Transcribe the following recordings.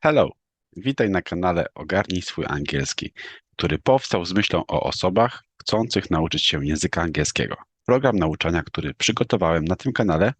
Hello! Witaj na kanale Ogarnij swój angielski, który powstał z myślą o osobach chcących nauczyć się języka angielskiego. Program nauczania, który przygotowałem na tym kanale,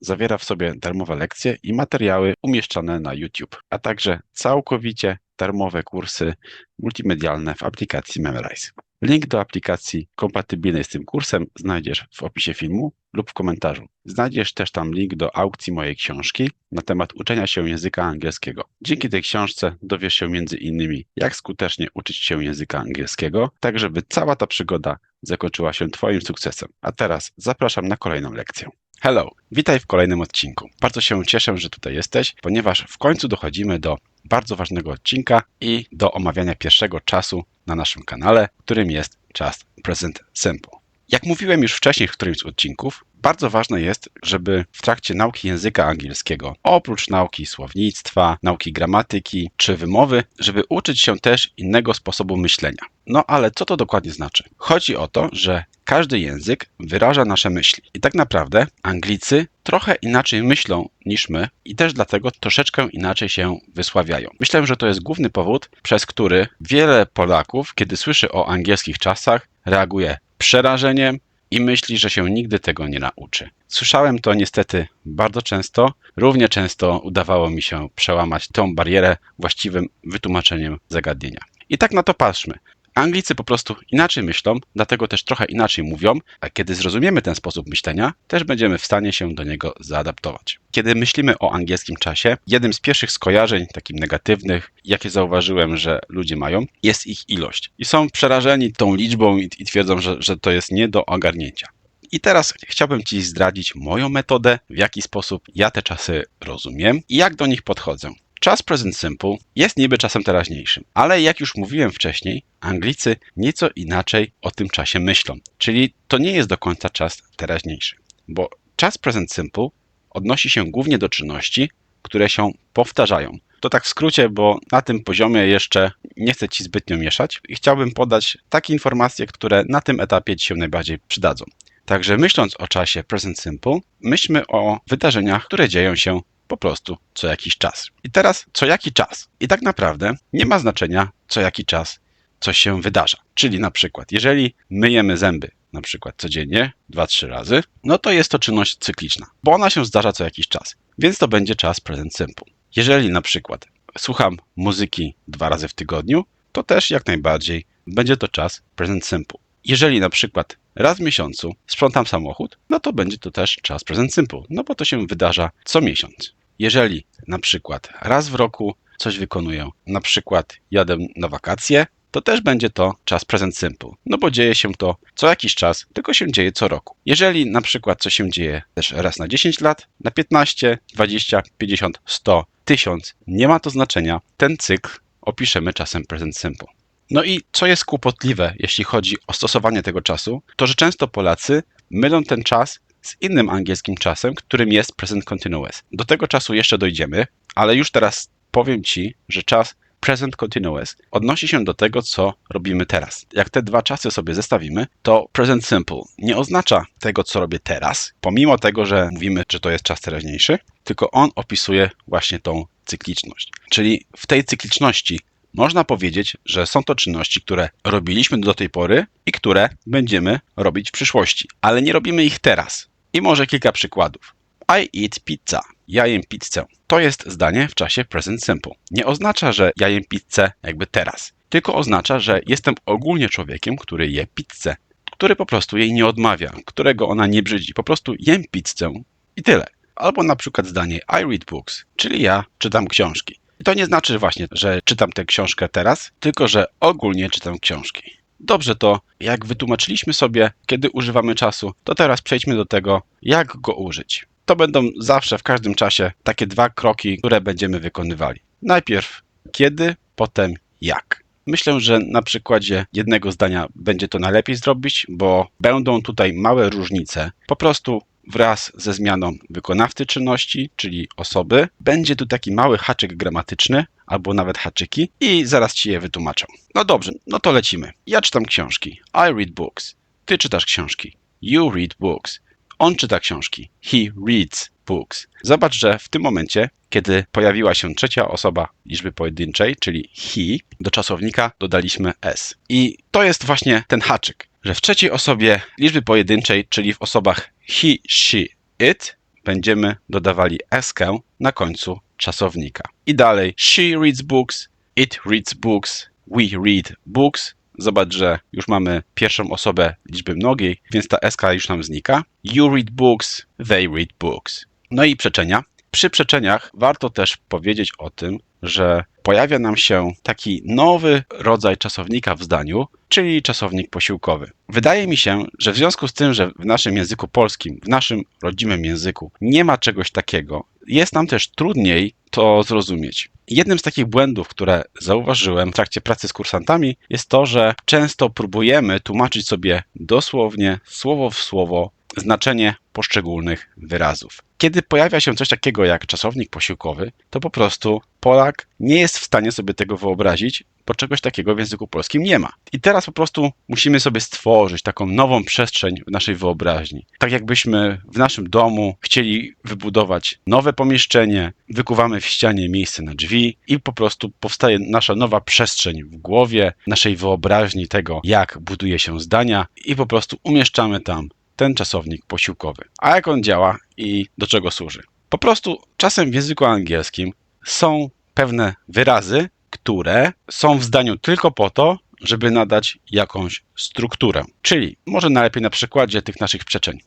zawiera w sobie darmowe lekcje i materiały umieszczane na YouTube, a także całkowicie darmowe kursy multimedialne w aplikacji Memrise. Link do aplikacji kompatybilnej z tym kursem znajdziesz w opisie filmu lub w komentarzu. Znajdziesz też tam link do aukcji mojej książki na temat uczenia się języka angielskiego. Dzięki tej książce dowiesz się między innymi, jak skutecznie uczyć się języka angielskiego, tak żeby cała ta przygoda zakończyła się Twoim sukcesem. A teraz zapraszam na kolejną lekcję. Hello, witaj w kolejnym odcinku. Bardzo się cieszę, że tutaj jesteś, ponieważ w końcu dochodzimy do bardzo ważnego odcinka i do omawiania pierwszego czasu na naszym kanale, którym jest czas present simple. Jak mówiłem już wcześniej w którymś z odcinków, bardzo ważne jest, żeby w trakcie nauki języka angielskiego, oprócz nauki słownictwa, nauki gramatyki czy wymowy, żeby uczyć się też innego sposobu myślenia. No ale co to dokładnie znaczy? Chodzi o to, że każdy język wyraża nasze myśli. I tak naprawdę Anglicy trochę inaczej myślą niż my i też dlatego troszeczkę inaczej się wysławiają. Myślę, że to jest główny powód, przez który wiele Polaków, kiedy słyszy o angielskich czasach, reaguje przerażeniem i myśli, że się nigdy tego nie nauczy. Słyszałem to niestety bardzo często. Równie często udawało mi się przełamać tą barierę właściwym wytłumaczeniem zagadnienia. I tak na to patrzmy. Anglicy po prostu inaczej myślą, dlatego też trochę inaczej mówią, a kiedy zrozumiemy ten sposób myślenia, też będziemy w stanie się do niego zaadaptować. Kiedy myślimy o angielskim czasie, jednym z pierwszych skojarzeń, takich negatywnych, jakie zauważyłem, że ludzie mają, jest ich ilość. I są przerażeni tą liczbą i, i twierdzą, że, że to jest nie do ogarnięcia. I teraz chciałbym Ci zdradzić moją metodę, w jaki sposób ja te czasy rozumiem i jak do nich podchodzę. Czas present simple jest niby czasem teraźniejszym, ale jak już mówiłem wcześniej, Anglicy nieco inaczej o tym czasie myślą, czyli to nie jest do końca czas teraźniejszy, bo czas present simple odnosi się głównie do czynności, które się powtarzają. To tak w skrócie, bo na tym poziomie jeszcze nie chcę Ci zbytnio mieszać i chciałbym podać takie informacje, które na tym etapie Ci się najbardziej przydadzą. Także myśląc o czasie present simple, myślmy o wydarzeniach, które dzieją się po prostu co jakiś czas. I teraz co jaki czas. I tak naprawdę nie ma znaczenia co jaki czas coś się wydarza. Czyli na przykład, jeżeli myjemy zęby na przykład codziennie, 2-3 razy, no to jest to czynność cykliczna, bo ona się zdarza co jakiś czas. Więc to będzie czas present simple. Jeżeli na przykład słucham muzyki dwa razy w tygodniu, to też jak najbardziej będzie to czas present simple. Jeżeli na przykład raz w miesiącu sprzątam samochód, no to będzie to też czas present simple, no bo to się wydarza co miesiąc. Jeżeli na przykład raz w roku coś wykonuję, na przykład jadę na wakacje, to też będzie to czas present simple, no bo dzieje się to co jakiś czas, tylko się dzieje co roku. Jeżeli na przykład coś się dzieje też raz na 10 lat, na 15, 20, 50, 100, 1000, nie ma to znaczenia, ten cykl opiszemy czasem present simple. No i co jest kłopotliwe, jeśli chodzi o stosowanie tego czasu, to że często Polacy mylą ten czas z innym angielskim czasem, którym jest present continuous. Do tego czasu jeszcze dojdziemy, ale już teraz powiem Ci, że czas present continuous odnosi się do tego, co robimy teraz. Jak te dwa czasy sobie zestawimy, to present simple nie oznacza tego, co robię teraz, pomimo tego, że mówimy, że to jest czas teraźniejszy, tylko on opisuje właśnie tą cykliczność. Czyli w tej cykliczności można powiedzieć, że są to czynności, które robiliśmy do tej pory i które będziemy robić w przyszłości, ale nie robimy ich teraz. I może kilka przykładów. I eat pizza. Ja jem pizzę. To jest zdanie w czasie present simple. Nie oznacza, że ja jem pizzę jakby teraz, tylko oznacza, że jestem ogólnie człowiekiem, który je pizzę, który po prostu jej nie odmawia, którego ona nie brzydzi. Po prostu jem pizzę i tyle. Albo na przykład zdanie I read books, czyli ja czytam książki. I to nie znaczy właśnie, że czytam tę książkę teraz, tylko że ogólnie czytam książki. Dobrze to, jak wytłumaczyliśmy sobie, kiedy używamy czasu, to teraz przejdźmy do tego, jak go użyć. To będą zawsze w każdym czasie takie dwa kroki, które będziemy wykonywali. Najpierw kiedy, potem jak. Myślę, że na przykładzie jednego zdania będzie to najlepiej zrobić, bo będą tutaj małe różnice. Po prostu wraz ze zmianą wykonawcy czynności, czyli osoby, będzie tu taki mały haczyk gramatyczny, albo nawet haczyki i zaraz Ci je wytłumaczę. No dobrze, no to lecimy. Ja czytam książki. I read books. Ty czytasz książki. You read books. On czyta książki. He reads books. Zobacz, że w tym momencie, kiedy pojawiła się trzecia osoba liczby pojedynczej, czyli he, do czasownika dodaliśmy s. I to jest właśnie ten haczyk, że w trzeciej osobie liczby pojedynczej, czyli w osobach he, she, it, będziemy dodawali eskę na końcu czasownika. I dalej, she reads books, it reads books, we read books. Zobacz, że już mamy pierwszą osobę liczby mnogiej, więc ta SK już nam znika. You read books, they read books. No i przeczenia. Przy przeczeniach warto też powiedzieć o tym, że pojawia nam się taki nowy rodzaj czasownika w zdaniu, czyli czasownik posiłkowy. Wydaje mi się, że w związku z tym, że w naszym języku polskim, w naszym rodzimym języku nie ma czegoś takiego, jest nam też trudniej to zrozumieć. Jednym z takich błędów, które zauważyłem w trakcie pracy z kursantami, jest to, że często próbujemy tłumaczyć sobie dosłownie, słowo w słowo, znaczenie poszczególnych wyrazów. Kiedy pojawia się coś takiego jak czasownik posiłkowy, to po prostu Polak nie jest w stanie sobie tego wyobrazić, bo czegoś takiego w języku polskim nie ma. I teraz po prostu musimy sobie stworzyć taką nową przestrzeń w naszej wyobraźni. Tak jakbyśmy w naszym domu chcieli wybudować nowe pomieszczenie, wykuwamy w ścianie miejsce na drzwi i po prostu powstaje nasza nowa przestrzeń w głowie, naszej wyobraźni tego, jak buduje się zdania i po prostu umieszczamy tam ten czasownik posiłkowy. A jak on działa i do czego służy? Po prostu czasem w języku angielskim są pewne wyrazy, które są w zdaniu tylko po to, żeby nadać jakąś strukturę. Czyli może najlepiej na przykładzie tych naszych przeczeń.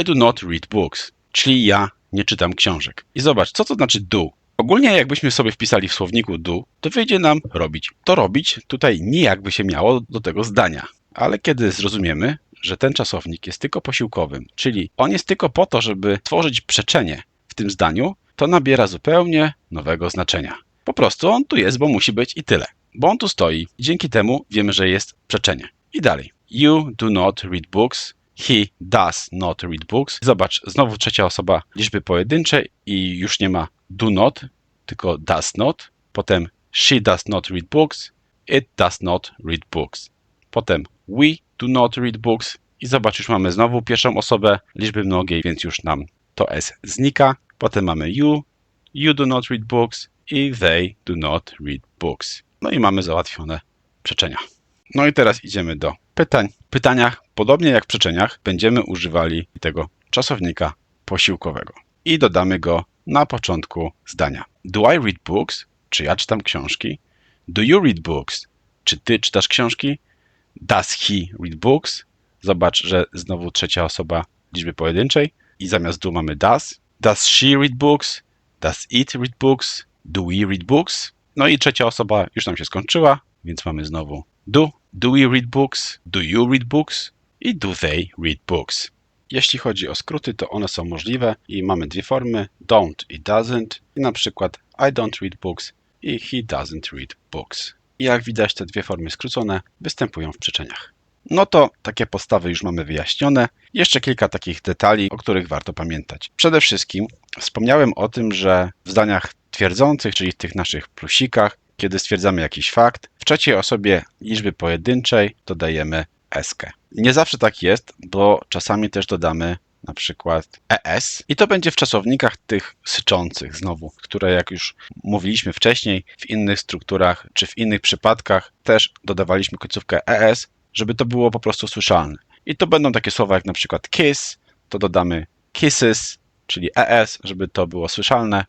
I do not read books, czyli ja nie czytam książek. I zobacz, co to znaczy do? Ogólnie jakbyśmy sobie wpisali w słowniku do, to wyjdzie nam robić. To robić tutaj nijak by się miało do tego zdania. Ale kiedy zrozumiemy, że ten czasownik jest tylko posiłkowym, czyli on jest tylko po to, żeby tworzyć przeczenie w tym zdaniu, to nabiera zupełnie nowego znaczenia. Po prostu on tu jest, bo musi być i tyle. Bo on tu stoi i dzięki temu wiemy, że jest przeczenie. I dalej. You do not read books. He does not read books. Zobacz, znowu trzecia osoba liczby pojedynczej i już nie ma do not, tylko does not. Potem she does not read books. It does not read books. Potem we do not read books. I zobacz, już mamy znowu pierwszą osobę liczby mnogiej, więc już nam to s znika. Potem mamy you, you do not read books i they do not read books. No i mamy załatwione przeczenia. No i teraz idziemy do pytań. W pytaniach, podobnie jak w przeczeniach, będziemy używali tego czasownika posiłkowego. I dodamy go na początku zdania. Do I read books? Czy ja czytam książki? Do you read books? Czy ty czytasz książki? Does he read books? Zobacz, że znowu trzecia osoba liczby pojedynczej i zamiast do mamy does. Does she read books? Does it read books? Do we read books? No i trzecia osoba już nam się skończyła, więc mamy znowu do. Do we read books? Do you read books? I do they read books? Jeśli chodzi o skróty, to one są możliwe i mamy dwie formy, don't i doesn't. I na przykład I don't read books i he doesn't read books. I jak widać, te dwie formy skrócone występują w przyczeniach. No to takie postawy już mamy wyjaśnione. Jeszcze kilka takich detali, o których warto pamiętać. Przede wszystkim wspomniałem o tym, że w zdaniach twierdzących, czyli tych naszych plusikach, kiedy stwierdzamy jakiś fakt, w trzeciej osobie liczby pojedynczej dodajemy eskę. Nie zawsze tak jest, bo czasami też dodamy na przykład ES i to będzie w czasownikach tych syczących znowu, które jak już mówiliśmy wcześniej, w innych strukturach czy w innych przypadkach też dodawaliśmy końcówkę ES, żeby to było po prostu słyszalne. I to będą takie słowa jak na przykład kiss, to dodamy kisses, czyli ES, żeby to było słyszalne,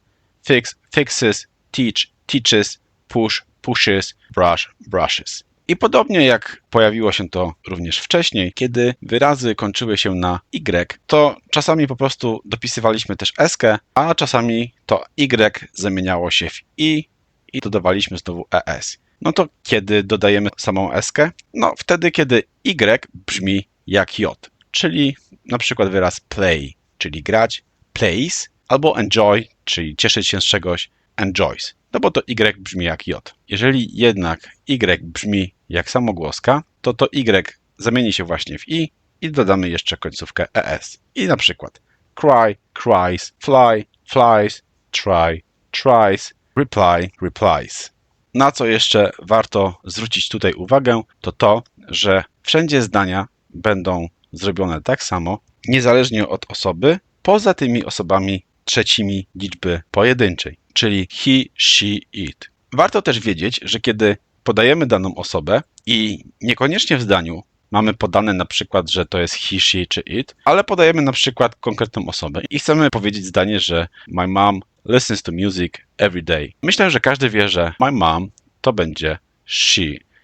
fix, fixes, teach, teaches, push, pushes, brush, brushes. I podobnie jak pojawiło się to również wcześniej, kiedy wyrazy kończyły się na Y, to czasami po prostu dopisywaliśmy też eskę, a czasami to Y zamieniało się w I i dodawaliśmy znowu ES. No to kiedy dodajemy samą eskę? No wtedy, kiedy Y brzmi jak J, czyli na przykład wyraz play, czyli grać, plays, albo enjoy, czyli cieszyć się z czegoś, enjoys. No bo to Y brzmi jak J. Jeżeli jednak Y brzmi jak samogłoska, to to Y zamieni się właśnie w I i dodamy jeszcze końcówkę ES. I na przykład cry, cries, fly, flies, try, tries, reply, replies. Na co jeszcze warto zwrócić tutaj uwagę, to to, że wszędzie zdania będą zrobione tak samo, niezależnie od osoby, poza tymi osobami trzecimi liczby pojedynczej, czyli he, she, it. Warto też wiedzieć, że kiedy podajemy daną osobę i niekoniecznie w zdaniu mamy podane na przykład, że to jest he, she czy it, ale podajemy na przykład konkretną osobę i chcemy powiedzieć zdanie, że my mom listens to music every day. Myślę, że każdy wie, że my mom to będzie she.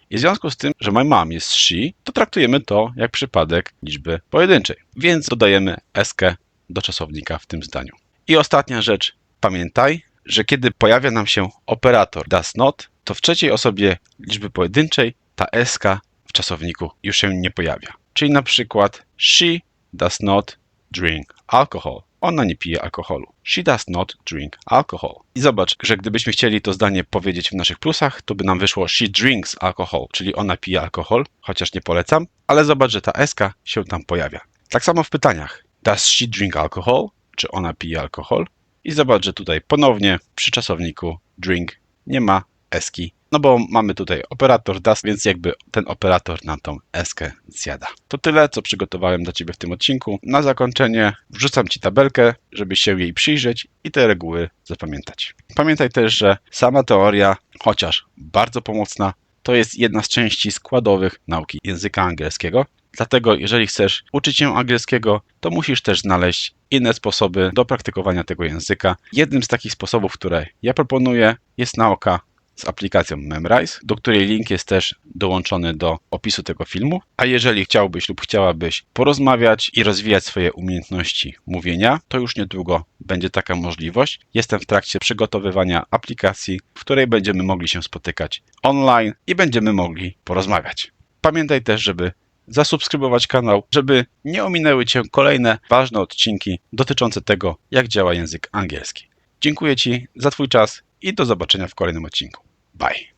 I w związku z tym, że my mom jest she, to traktujemy to jak przypadek liczby pojedynczej. Więc dodajemy eskę do czasownika w tym zdaniu. I ostatnia rzecz, pamiętaj, że kiedy pojawia nam się operator does not, to w trzeciej osobie liczby pojedynczej ta eska w czasowniku już się nie pojawia. Czyli na przykład she does not drink alcohol. Ona nie pije alkoholu. She does not drink alcohol. I zobacz, że gdybyśmy chcieli to zdanie powiedzieć w naszych plusach, to by nam wyszło she drinks alcohol, czyli ona pije alkohol, chociaż nie polecam, ale zobacz, że ta eska się tam pojawia. Tak samo w pytaniach. Does she drink alcohol? Czy ona pije alkohol? I zobacz, że tutaj ponownie przy czasowniku drink nie ma eski, no bo mamy tutaj operator does, więc jakby ten operator nam tą eskę zjada. To tyle, co przygotowałem dla Ciebie w tym odcinku. Na zakończenie wrzucam Ci tabelkę, żebyś się jej przyjrzeć i te reguły zapamiętać. Pamiętaj też, że sama teoria, chociaż bardzo pomocna, to jest jedna z części składowych nauki języka angielskiego. Dlatego, jeżeli chcesz uczyć się angielskiego, to musisz też znaleźć inne sposoby do praktykowania tego języka. Jednym z takich sposobów, które ja proponuję, jest nauka z aplikacją Memrise, do której link jest też dołączony do opisu tego filmu. A jeżeli chciałbyś lub chciałabyś porozmawiać i rozwijać swoje umiejętności mówienia, to już niedługo będzie taka możliwość. Jestem w trakcie przygotowywania aplikacji, w której będziemy mogli się spotykać online i będziemy mogli porozmawiać. Pamiętaj też, żeby zasubskrybować kanał, żeby nie ominęły Cię kolejne ważne odcinki dotyczące tego, jak działa język angielski. Dziękuję Ci za Twój czas i do zobaczenia w kolejnym odcinku. Bye.